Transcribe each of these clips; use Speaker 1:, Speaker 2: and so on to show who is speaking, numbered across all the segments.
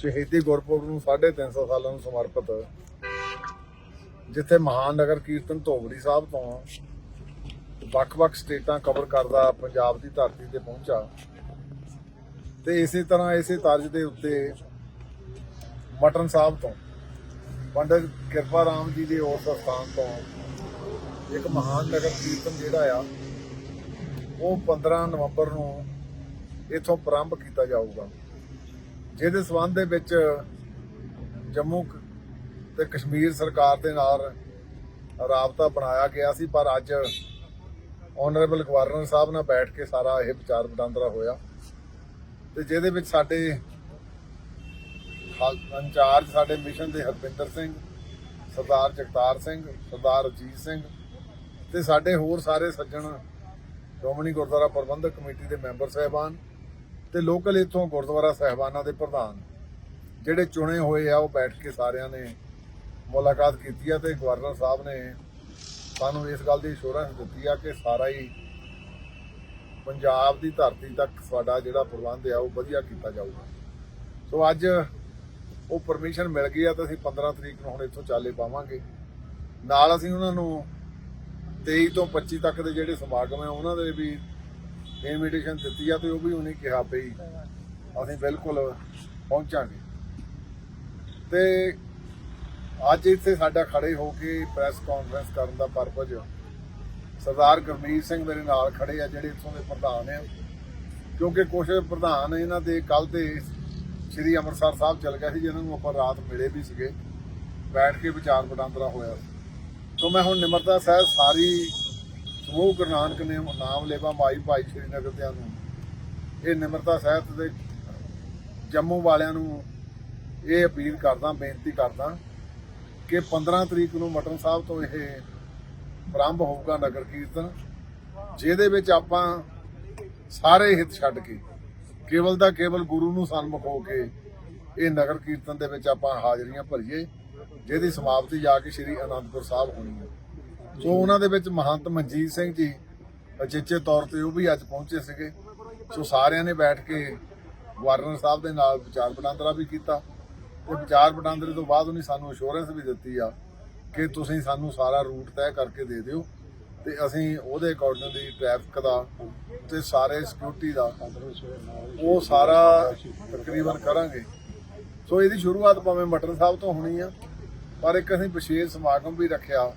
Speaker 1: ਸ਼ਹੀਦੀ ਗੁਰਪੁਰਬ ਨੂੰ 350 ਸਾਲਾਂ ਨੂੰ ਸਮਰਪਿਤ। ਜਿੱਥੇ ਮਹਾਨ ਨਗਰ ਕੀਰਤਨ ਧੋਬੜੀ ਸਾਹਿਬ ਤੋਂ ਵੱਖ-ਵੱਖ ਸਟੇਟਾਂ ਕਵਰ ਕਰਦਾ ਪੰਜਾਬ ਦੀ ਧਰਤੀ ਤੇ ਪਹੁੰਚਾ। ਤੇ ਇਸੇ ਤਰ੍ਹਾਂ ਇਸੇ ਤਰਜ਼ ਦੇ ਉੱਤੇ ਮਟਨ ਸਾਹਿਬ ਤੋਂ ਪੰਡਿਤ ਕਿਰਪਾ ਰਾਮ ਜੀ ਦੇ ਉਸ ਸਥਾਨ ਤੋਂ ਇੱਕ ਮਹਾਨ ਨਗਰ ਕੀਰਤਨ ਜਿਹੜਾ ਆ, ਉਹ 15 ਨਵੰਬਰ ਨੂੰ ਇਥੋਂ ਪ੍ਰਾਰੰਭ ਕੀਤਾ ਜਾਊਗਾ। ਜਿਹਦੇ ਸਬੰਧ ਦੇ ਵਿੱਚ ਜੰਮੂ ਕ- ਤੇ ਕਸ਼ਮੀਰ ਸਰਕਾਰ ਦੇ ਨਾਲ ਰਾਬਤਾ ਬਣਾਇਆ ਗਿਆ ਸੀ, ਪਰ ਅੱਜ ਆਨਰੇਬਲ ਗਵਰਨਰ ਸਾਹਿਬ ਨਾਲ ਬੈਠ ਕੇ ਸਾਰਾ ਇਹ ਵਿਚਾਰ ਵਟਾਂਦਰਾ ਹੋਇਆ। ਤੇ ਜਿਹਦੇ ਵਿੱਚ ਸਾਡੇ ਹਾਲ- ਇੰਚਾਰਜ ਸਾਡੇ ਮਿਸ਼ਨ ਦੇ ਹਰਪਿੰਦਰ ਸਿੰਘ, ਸਰਦਾਰ ਜਗਤਾਰ ਸਿੰਘ, ਸਰਦਾਰ ਅਜੀਤ ਸਿੰਘ ਤੇ ਸਾਡੇ ਹੋਰ ਸਾਰੇ ਸੱਜਣ, ਸ਼੍ਰੋਮਣੀ ਗੁਰਦੁਆਰਾ ਪ੍ਰਬੰਧਕ ਕਮੇਟੀ ਦੇ ਮੈਂਬਰ ਸਹਿਬਾਨ ਤੇ ਲੋਕਲ ਇਥੋਂ ਗੁਰਦੁਆਰਾ ਸਹਿਬਾਨਾਂ ਦੇ ਪ੍ਰਧਾਨ ਜਿਹੜੇ ਚੁਣੇ ਹੋਏ ਆ, ਉਹ ਬੈਠ ਕੇ ਸਾਰਿਆਂ ਨੇ ਮੁਲਾਕਾਤ ਕੀਤੀ ਆ ਤੇ ਗਵਰਨਰ ਸਾਹਿਬ ਨੇ ਸਾਨੂੰ ਇਸ ਗੱਲ ਦੀ ਅਸ਼ੋਰੈਂਸ ਦਿੱਤੀ ਆ ਕਿ ਸਾਰਾ ਹੀ ਪੰਜਾਬ ਦੀ ਧਰਤੀ ਤੱਕ ਸਾਡਾ ਜਿਹੜਾ ਪ੍ਰਬੰਧ ਆ, ਉਹ ਵਧੀਆ ਕੀਤਾ ਜਾਊਗਾ। ਸੋ ਅੱਜ ਉਹ ਪਰਮਿਸ਼ਨ ਮਿਲ ਗਈ ਆ ਤਾਂ ਅਸੀਂ 15 ਤਰੀਕ ਨੂੰ ਹੁਣ ਇੱਥੋਂ ਚਾਲੇ ਪਾਵਾਂਗੇ। ਨਾਲ ਅਸੀਂ ਉਹਨਾਂ ਨੂੰ 23 ਤੋਂ 25 ਤੱਕ ਦੇ ਜਿਹੜੇ ਸਮਾਗਮ ਆ, ਉਹਨਾਂ ਦੇ ਵੀ ਇਨਵੀਟੇਸ਼ਨ ਦਿੱਤੀ ਆ ਤੇ ਉਹ ਵੀ ਉਹਨੇ ਕਿਹਾ ਪਈ ਅਸੀਂ ਬਿਲਕੁਲ ਪਹੁੰਚਾਂਗੇ। ਤੇ ਅੱਜ ਇੱਥੇ ਸਾਡਾ ਖੜੇ ਹੋ ਕੇ ਪ੍ਰੈਸ ਕਾਨਫਰੰਸ ਕਰਨ ਦਾ ਪਰਪਸ ਸਰਦਾਰ ਗੁਰਮੀਤ ਸਿੰਘ ਮੇਰੇ ਨਾਲ ਖੜੇ ਆ, ਜਿਹੜੇ ਇੱਥੋਂ ਦੇ ਪ੍ਰਧਾਨ ਆ। ਕਿਉਂਕਿ ਕੁਝ ਪ੍ਰਧਾਨ ਇਹਨਾਂ ਦੇ ਕੱਲ ਤੇ ਸ੍ਰੀ ਅੰਮ੍ਰਿਤਸਰ ਸਾਹਿਬ ਚਲ ਗਏ ਸੀ ਜਿਹਨਾਂ ਨੂੰ ਆਪਾਂ ਰਾਤ ਮਿਲੇ ਵੀ ਸੀਗੇ। ਬੈਠ ਕੇ ਵਿਚਾਰ ਵਟਾਂਦਰਾ ਹੋਇਆ ਸੀ। ਸੋ ਮੈਂ ਹੁਣ ਨਿਮਰਤਾ ਸਾਹਿਬ ਸਾਰੀ ਸਮੂਹ ਗੁਰੂ ਨਾਨਕ ਨੇ ਨਾਮ ਲੇਵਾ ਮਾਈ ਭਾਈ ਸ਼੍ਰੀਨਗਰ ਦਿਆਂ ਨੂੰ। ਇਹ ਨਿਮਰਤਾ ਸਾਹਿਬ ਦੇ ਜੰਮੂ ਵਾਲਿਆਂ ਨੂੰ ਇਹ ਅਪੀਲ ਕਰਦਾ, ਬੇਨਤੀ ਕਰਦਾ ਕਿ 15 ਤਰੀਕ ਨੂੰ ਮਟਨ ਸਾਹਿਬ ਤੋਂ ਇਹ ਪ੍ਰਾਰੰਭ ਹੋਊਗਾ ਨਗਰ ਕੀਰਤਨ, ਜਿਹਦੇ ਵਿੱਚ ਆਪਾਂ ਸਾਰੇ ਹਿੱਤ ਛੱਡ ਕੇ, ਕੇਵਲ ਦਾ ਕੇਵਲ ਗੁਰੂ ਨੂੰ ਸਨਮੁਖ ਹੋ ਕੇ ਇਹ ਨਗਰ ਕੀਰਤਨ ਦੇ ਵਿੱਚ ਆਪਾਂ ਹਾਜ਼ਰੀਆਂ ਭਰੀਏ, ਜਿਹਦੀ ਸਮਾਪਤੀ ਜਾ ਕੇ ਸ੍ਰੀ ਅਨੰਦਪੁਰ ਸਾਹਿਬ ਹੋਣੀ ਹੈ। ਸੋ ਉਹਨਾਂ ਦੇ ਵਿੱਚ ਮਹੰਤ ਮਨਜੀਤ ਸਿੰਘ ਜੀ, ਅਚੇਚੇ ਤੌਰ ਤੇ ਉਹ ਵੀ ਅੱਜ ਪਹੁੰਚੇ ਸੀਗੇ। ਸੋ ਸਾਰਿਆਂ ਨੇ ਬੈਠ ਕੇ ਗਵਰਨਰ ਸਾਹਿਬ ਦੇ ਨਾਲ ਵਿਚਾਰ ਵਟਾਂਦਰਾ ਵੀ ਕੀਤਾ। ਤੇ ਵਿਚਾਰ ਵਟਾਂਦਰੇ ਤੋਂ ਬਾਅਦ ਉਹਨੇ ਸਾਨੂੰ ਅਸ਼ੋਰੈਂਸ ਵੀ ਦਿੱਤੀ ਆ ਕਿ ਤੁਸੀਂ ਸਾਨੂੰ ਸਾਰਾ ਰੂਟ ਤੈਅ ਕਰਕੇ ਦੇ ਦਿਓ ਤੇ ਅਸੀਂ ਉਹਦੇ ਅਕੋਰਡਿੰਗਲੀ ਟ੍ਰੈਫਿਕ ਦਾ ਤੇ ਸਾਰੇ ਸਿਕਿਉਰਿਟੀ ਦਾ ਉਹ ਸਾਰਾ ਤਕਰੀਬਨ ਕਰਾਂਗੇ। ਸੋ ਇਹਦੀ ਸ਼ੁਰੂਆਤ ਭਾਵੇਂ ਮਟਰ ਸਾਹਿਬ ਤੋਂ ਹੋਣੀ ਆ, ਪਰ ਇੱਕ ਅਸੀਂ ਵਿਸ਼ੇਸ਼ ਸਮਾਗਮ ਵੀ ਰੱਖਿਆ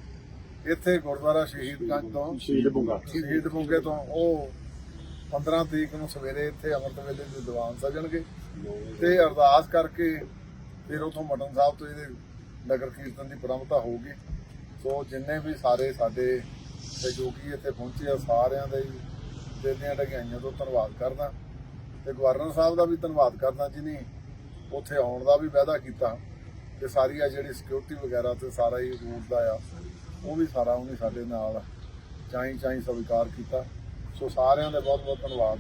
Speaker 1: ਇੱਥੇ ਗੁਰਦੁਆਰਾ ਸ਼ਹੀਦਗੰਜ ਤੋਂ
Speaker 2: ਸ਼ਹੀਦ ਬੁੰਗਾ
Speaker 1: ਸ਼ਹੀਦ ਬੁੰਗੇ ਤੋਂ ਉਹ 15 ਤਰੀਕ ਨੂੰ ਸਵੇਰੇ ਇੱਥੇ ਅੰਮ੍ਰਿਤ ਵੇਲੇ ਦੇ ਦੀਵਾਨ ਸਜਣਗੇ। ਤੇ ਅਰਦਾਸ ਕਰਕੇ ਫਿਰ ਉਥੋਂ ਮਟਨ ਸਾਹਿਬ ਤੋਂ ਇਹਦੇ ਨਗਰ ਕੀਰਤਨ ਦੀ ਪ੍ਰਾਰੰਭਤਾ ਹੋਊਗੀ। ਸੋ ਜਿੰਨੇ ਵੀ ਸਾਰੇ ਸਾਡੇ ਸਹਿਯੋਗੀ ਇੱਥੇ ਪਹੁੰਚੇ ਆ ਸਾਰਿਆਂ ਦਾ ਹੀ ਦਿਲ ਦੀਆਂ ਢਗਾਈਆਂ ਤੋਂ ਧੰਨਵਾਦ ਕਰਦਾ। ਤੇ ਗਵਰਨਰ ਸਾਹਿਬ ਦਾ ਵੀ ਧੰਨਵਾਦ ਕਰਦਾ ਜਿਨੀ ਉੱਥੇ ਆਉਣ ਦਾ ਵੀ ਵਾਅਦਾ ਕੀਤਾ। ਤੇ ਸਾਰੀ ਆ ਜਿਹੜੀ ਸਿਕਿਉਰਿਟੀ ਵਗੈਰਾ ਤੇ ਸਾਰਾ ਹੀ ਰੂਟ ਦਾ ਆ ਉਹ ਵੀ ਸਾਰਾ ਉਹਨੇ ਸਾਡੇ ਨਾਲ। ਚਾਈ ਚਾਈ ਸਵੀਕਾਰ ਕੀਤਾ। ਸੋ ਸਾਰਿਆਂ ਦਾ ਬਹੁਤ ਬਹੁਤ ਧੰਨਵਾਦ।